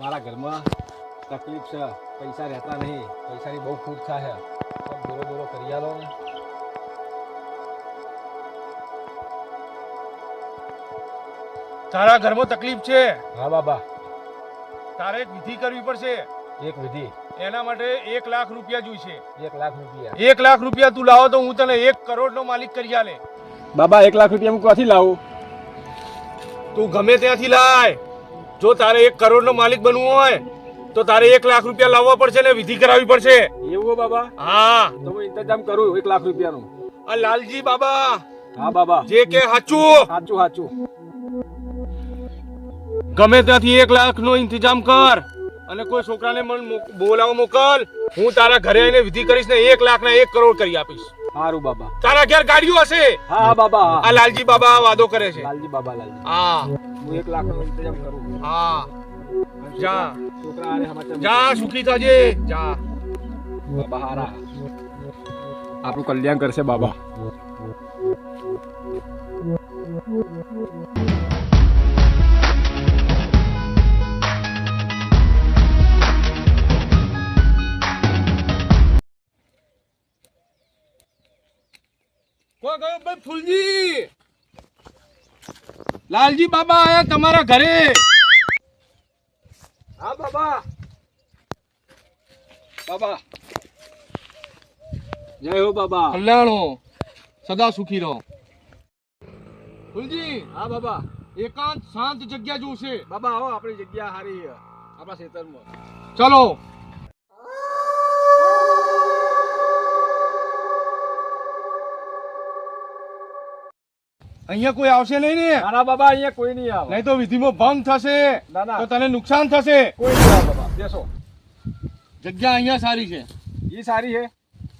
મારા ઘરમાં તકલીફ છે. પૈસા રહેતા નહીં. પૈસાની બહુ ફૂટ થાય ગોરો ગોરો કરી આલો ને. તારા ઘરમાં તકલીફ છે? હા બાબા. તારે એક વિધિ કરવી પડશે. એક વિધિ? એના માટે એક લાખ રૂપિયા જોઈશે. એક લાખ રૂપિયા. એક લાખ રૂપિયા તું લાવો તો હું તને એક કરોડનો માલિક કરી આલે. બાબા એક લાખ રૂપિયા હું ક્યાંથી લાવું? તું ગમે ત્યાંથી લાય. જો તારે એક કરોડનો માલિક બનવું હોય તો તારે એક લાખ રૂપિયા લાવવા પડશે ને વિધિ કરાવવી પડશે. એવું બાબા? હા. તો હું ઇંતજામ કરું એક લાખ રૂપિયાનું. આ લાલજી બાબા. હા બાબા. જે કે સાચું સાચું સાચું ગમે ત્યાંથી એક લાખ નો ઇંતજામ કર અને કોઈ છોકરાને મન બોલાવો મોકલ. હું તારા ઘરે આવીને વિધિ કરીશ ને એક લાખ ના એક કરોડ કરી આપીશ. સારું બાબા. તારા ઘેર ગાડીઓ હશે? હા હા બાબા આ લાલજી બાબા વાદો કરે છે. લાલજી બાબા લાલજી. હા. હું એક લાખ નો ઇંતજામ કરું. હા. જા. છોકરા આને સમાચાર જા સુખી થાજે. જા. બાબા હારા. આપણું કલ્યાણ કરશે બાબા. લાલજી બાબા આયા તમારા ઘરે. હા બાબા. બાબા. જય હો બાબા. કલ્યાણો. સદા સુખી રહો. ફૂલજી. હા બાબા. એકાંત શાંત જગ્યા જોશે. બાબા આવો આપણી જગ્યા હારી આપણા ખેતરમાં ચલો અહીંયા કોઈ આવશે નહીં ને? ના ના બાબા અહીંયા કોઈ નહીં આવે. નહીં તો વિધિમાં ભંગ થશે. તો તને નુકસાન થશે. કોઈ નહીં આવે બાબા. બેસો. જગ્યા અહીંયા સારી છે. એ સારી છે?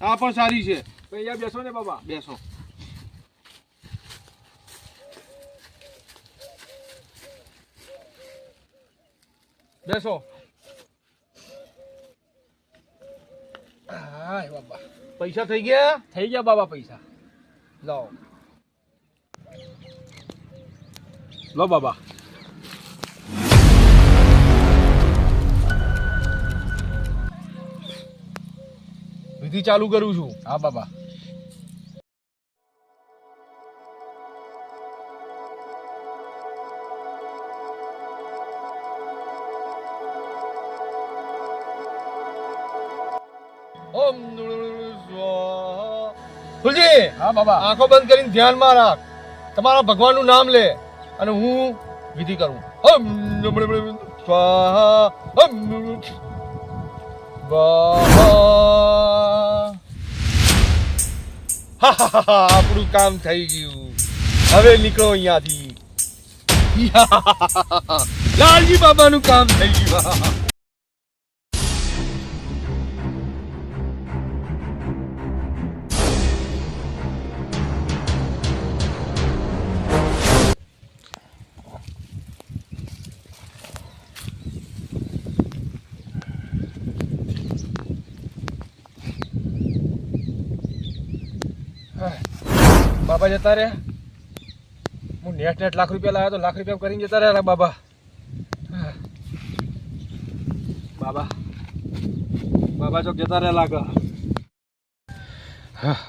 આ પણ સારી છે. તો અહીંયા બેસો ને બાબા. બેસો. બેસો. હા બાબા. પૈસા થઈ ગયા? થઈ ગયા બાબા પૈસા. લાવો. લો બાબા. વિધિ ચાલુ કરું છું. હા બાબા. ઓમ હા બાબા. આંખો બંધ કરીને ધ્યાનમાં રાખ. તમારા ભગવાનનું નામ લે. અને હું વિધિ કરું. સ્વાહા આપણું કામ થઈ ગયું. હવે નીકળો અહીંયાથી. લાલજી બાબાનું કામ થઈ ગયું. બાબા જતા રહ્યા હું નેટ નેટ લાખ રૂપિયા લાવ્યો તો લાખ રૂપિયા કરીને જતા રહ્યા બાબા. બાબા. બાબા ચોક જતા રહ્યા લાગે.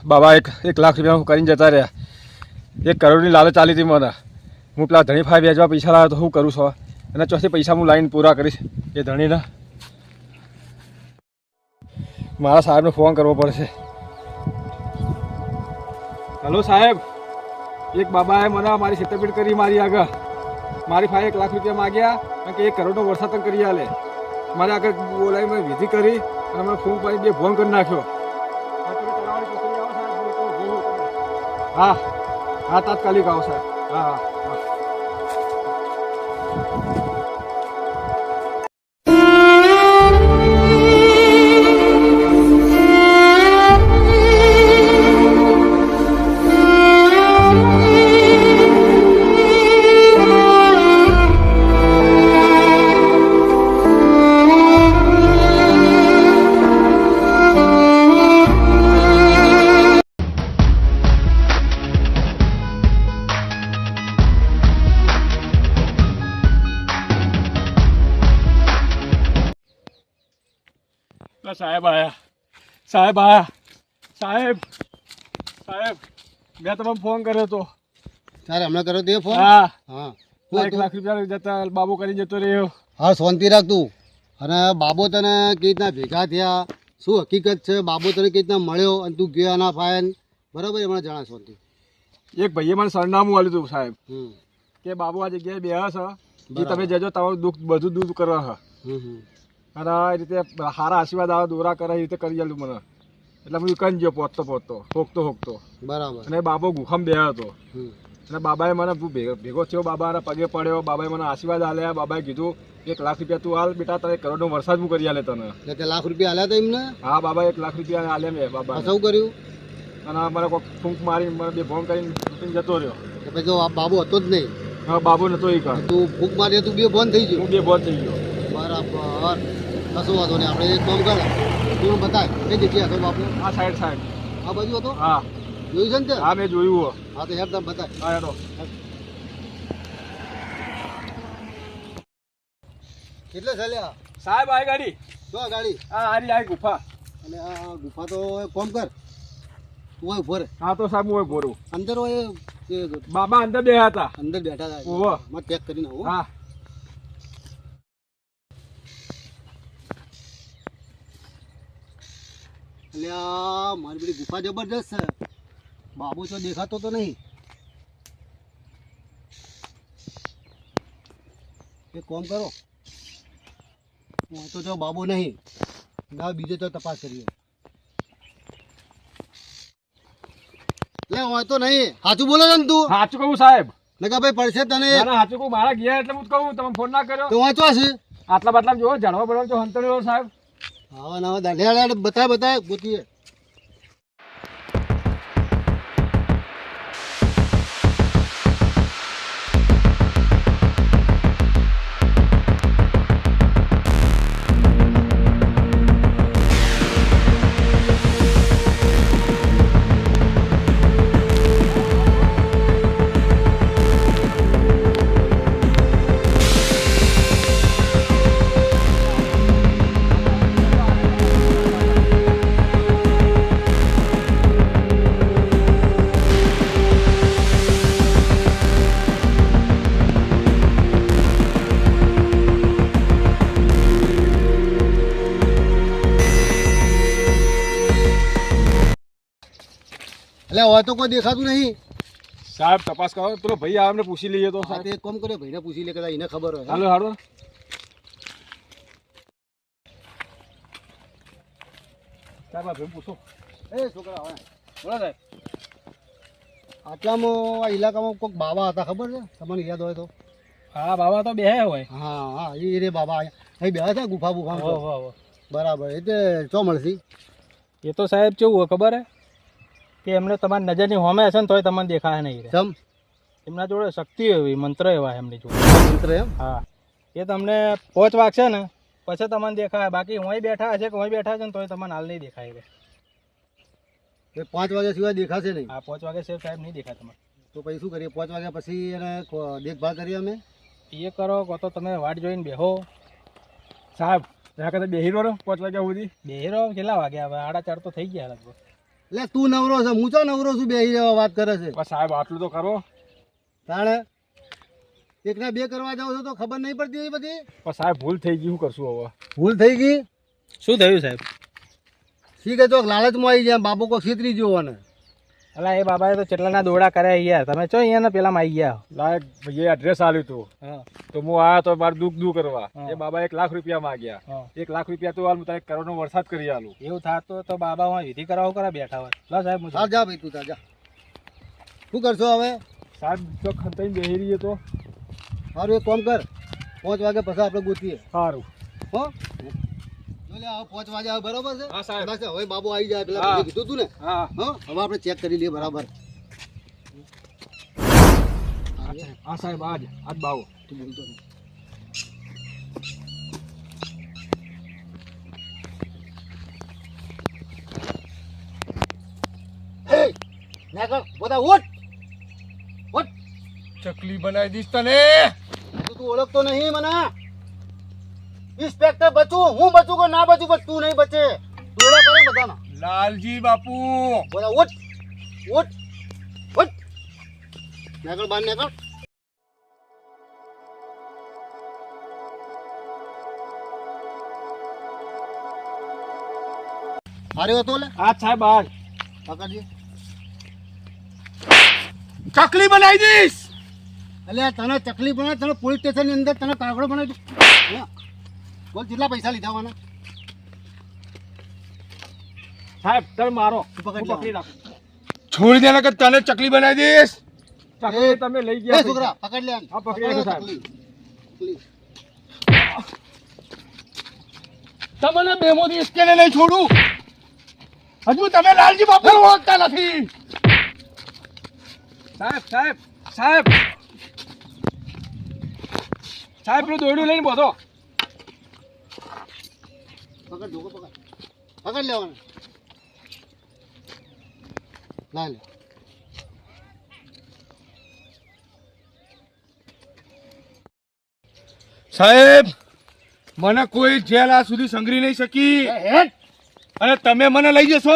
બાબા એક એક લાખ રૂપિયા હું કરીને જતા રહ્યા. એક કરોડની લાલચ ચાલી હતી મને. હું પેલા ધણી ફાઈ વેચવા પૈસા લાવ્યો તો શું કરું છો? અને ચોથી પૈસા હું લાઈન પૂરા કરીશ. એ ધણીના. મારા સાહેબને ફોન કરવો પડશે. હલો સાહેબ. એક બાબાએ મને મારી છેતરપીટ કરી મારી આગળ. મારી પાસે એક લાખ રૂપિયા માગ્યા અને કે એક કરોડનો વરસાદ કરી આલે. મારે આગળ બોલાવી મેં વિધિ કરી અને મને ફોન પાડી બે ફોન કરી નાખ્યો. હા, હું તાત્કાલિક આવો સાહેબ. હા હા. સાહેબ આયા. સાહેબ આયા. સાહેબ. સાહેબ મેં તમને ફોન કર્યો તો. તારે હમણાં કર્યો તે ફોન હા. હા. એક લાખ રૂપિયા જતા બાબુ કરી જતો રહ્યો. હા શાંતિ રાખ તું. અને બાબો તને કેવી રીતના ભેગા થયા? શું હકીકત છે? બાબો તને કેવી રીતના મળ્યો? અને તું ગયો ના ફાયન બરાબર એમણે જણા શાંતિ. એક ભાઈએ મને સરનામું આપ્યું હતું સાહેબ. કે બાબુ આ જગ્યાએ બે છે. એ તમે જજો તમારું દુઃખ બધું દૂર કરવા હ અને આ રીતે સારા આશીર્વાદ આવે દોરા કરે એ રીતે કરી આલ્યું મને. એટલે હું કન ગયો પહોંચતો પહોંચતો હોકતો હોકતો. બરાબર. અને બાબો ગુખામ બે હતો. અને બાબાએ મને ભેગો ભેગો થયો બાબાના પગે પડ્યો બાબાએ મને આશીર્વાદ આલ્યા બાબાએ કીધું એક લાખ રૂપિયા તું હાલ બેટા તારે કરોડનો વરસાદ હું કરી આલે તને. એટલે લાખ રૂપિયા આલ્યા તા એમને? હા બાબા એક લાખ રૂપિયા આલ્યા મેં બાબા શું કર્યું? અને મને કોઈક ફૂંક મારી મને બે ફોન કરીને જતો રહ્યો. પછી બાબુ આ બાબો હતો જ નહીં. હા બાબુ નતો એ તું ફૂંક મારી તું બે ફોન થઈ ગયો. હું બે ફોન થઈ ગયો. બરાબર કશું વાંધો નહીં આપણે એક કામ કરે તું બતાય કઈ જગ્યા હતો બાપુ. આ સાઈડ સાઈડ. આ બાજુ હતો? હા. જોયું છે ને તે? હા મેં જોયું હો. તો હેડ તમે બતાય. હા હેડો. કેટલે ચાલ્યા? સાહેબ આ ગાડી. જો આ ગાડી? આ આરી આ ગુફા. અને આ ગુફા તો કોમ કામ કર. તું હોય ભોરે. હા તો સાહેબ હું ભોરું. અંદર હોય બાબા અંદર બેઠા હતા. અંદર બેઠા હતા. ઓહો. માં ચેક કરીને આવું હા. એટલે આ મારી બધી ગુફા જબરજસ્ત છે. બાબુ તો દેખાતો તો નહીં. એક કોમ કરો. હું તો જો બાબુ નહીં. ના બીજે તો તપાસ કરીએ. લે હોય તો નહીં. સાચું બોલો ને તું? સાચું કહું સાહેબ. નકા ભાઈ પડશે તને. સાચું કહું. મારા ગયા એટલે હું કહું. તમે ફોન ના કર્યો. તો છે? આટલા બાટલા જોવો જાણવા પડવા જો હંતણી સાહેબ. આવા ના બધા બતાય બતાય ગોતીએ. એટલે હોય તો કોઈ દેખાતું નહીં. સાહેબ તપાસ કરો. પેલો ભાઈ આવે પૂછી લઈએ તો સાથે એક કામ કરે ભાઈને પૂછી લે કદાચ એને ખબર હોય. હાલો હાલો. સાહેબ આ ભાઈ પૂછો. એ છોકરા હવે. બોલો સાહેબ. આટલામાં આ ઇલાકામાં કોઈક બાબા હતા ખબર છે? તમને યાદ હોય તો. હા બાબા તો બે હોય. હા હા એ રે બાબા અહીં બેહા છે ગુફા ગુફા બરાબર એટલે ચો મળશે એ તો સાહેબ કેવું હોય ખબર હે? કે એમને તમારી નજરની હોમે હશે ને તોય તમને દેખાય નહીં સમ એમના જોડે શક્તિ એવી મંત્ર એવા એમની જોડે. મંત્ર એમ? હા. એ તમને પોચ વાગશે ને પછી તમને દેખાય. બાકી હું બેઠા હશે કે હું બેઠા છે ને તોય તમને હાલ નહીં દેખાય એ પાંચ વાગ્યા સિવાય દેખાશે નહીં. હા પાંચ વાગે સિવાય સાહેબ નહીં દેખાય તમારે તો પછી શું કરીએ? પાંચ વાગ્યા પછી એને દેખભાળ કરીએ અમે? એ કરો કો તો તમે વાટ જોઈને બેહો. સાહેબ ત્યાં કદાચ બેહી રહો પાંચ વાગ્યા સુધી. બેહીરો કેટલા વાગ્યા? હવે આડા ચાર તો થઈ ગયા લગભગ. એટલે તું નવરો છે હું ચો નવરો છું બેહી રહેવા વાત કરે છે. સાહેબ આટલું તો કરો તાણે એકના બે કરવા જાવ છો તો ખબર નહીં પડતી એ બધી? પણ સાહેબ ભૂલ થઈ ગઈ શું કરશું હવે? ભૂલ થઈ ગઈ? શું થયું સાહેબ? શી કે તો લાલચમાં આવી ગયા બાપુ કોઈ છેતરી ગયો ને અલા એ બાબાએ તો કેટલાના દોડા કર્યા યાર. તમે ચો અહીંયા પેલામાં આવી ગયા લાયક ભાઈએ એડ્રેસ આલ્યું હતું હા. તો હું આવ્યો તો મારું દુઃખ દૂર કરવા. એ બાબા એક લાખ રૂપિયા માંગ્યા. એક લાખ રૂપિયા તો હાલ હું તારે કરોડનો વરસાદ કરી આલું. એવું થાય તો બાબા હું વિધિ કરાવો કરા બેઠા હોય. લો સાહેબ હું જા ભાઈ તું જા. શું કરશો હવે? સાહેબ તો ખંતાઈ બેહી રહીએ તો. સારું એક કામ કર. પાંચ વાગે પછી આપણે ગોતીએ. સારું. હો? પાંચ વાગે આવે બરાબર છે? હા, સાહેબ. હવે બાબુ આવી જાય પેલા કીધું તું ને. હા. હા હવે આપણે ચેક કરી લઈએ બરાબર. હા સાહેબ. આજ આજ બાવો. તું બોલતો નહીં. એ, નાગર, બધા ઉઠ. ઉઠ. ચકલી બનાવી દીશ તને. તું તું ઓળખતો નહીં મને. ઇન્સ્પેક્ટર બચું હું બચું કે ના બચું પણ તું નહીં બચે. દોડા કરે બધાના. લાલજી બાપુ. બોલા ઉઠ ઉઠ ઉઠ. નીકળ બહાર નીકળ. હાર્યો હતો લે? હા સાહેબ આ પકડજી. ચકલી બનાવી દઈશ. એટલે તને ચકલી બનાવી તને પોલીસ સ્ટેશનની અંદર તને કાગળો બનાવી દઉં. બોલ કેટલા પૈસા લીધા હોવાના સાહેબ તમે મારો. પકડ રાખો. છોડી દેને કે તને ચકલી બનાવી દઈશ. ચકલી તમે લઈ ગયા છોકરા પકડ લે હા, પકડી લે સાહેબ. તમને બેમો દઈશ કે નહીં છોડું. હજુ તમે લાલજી બાપુ ઓળખતા નથી. સાહેબ સાહેબ સાહેબ. સાહેબ પેલું દોરડું લઈને બોધો. પકડ ઢોકો પકડ. પકડ લેવાનું. લાય લે સાહેબ મને કોઈ જેલ આ સુધી સંઘરી નહીં શકી. અને તમે મને લઈ જશો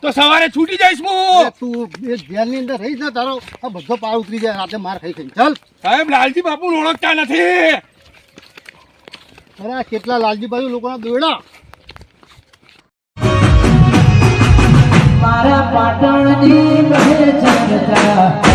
તો સવારે છૂટી જઈશ હું. તું એ જેલની અંદર રહીશ ને તારો આ બધો પાર ઉતરી જાય રાતે માર ખાઈ ખાઈ ચાલ. સાહેબ લાલજી બાપુ ઓળખતા નથી. અરે કેટલા લાલજી બાજુ લોકોના દોયડા મારા પાટણની બહે જગતા.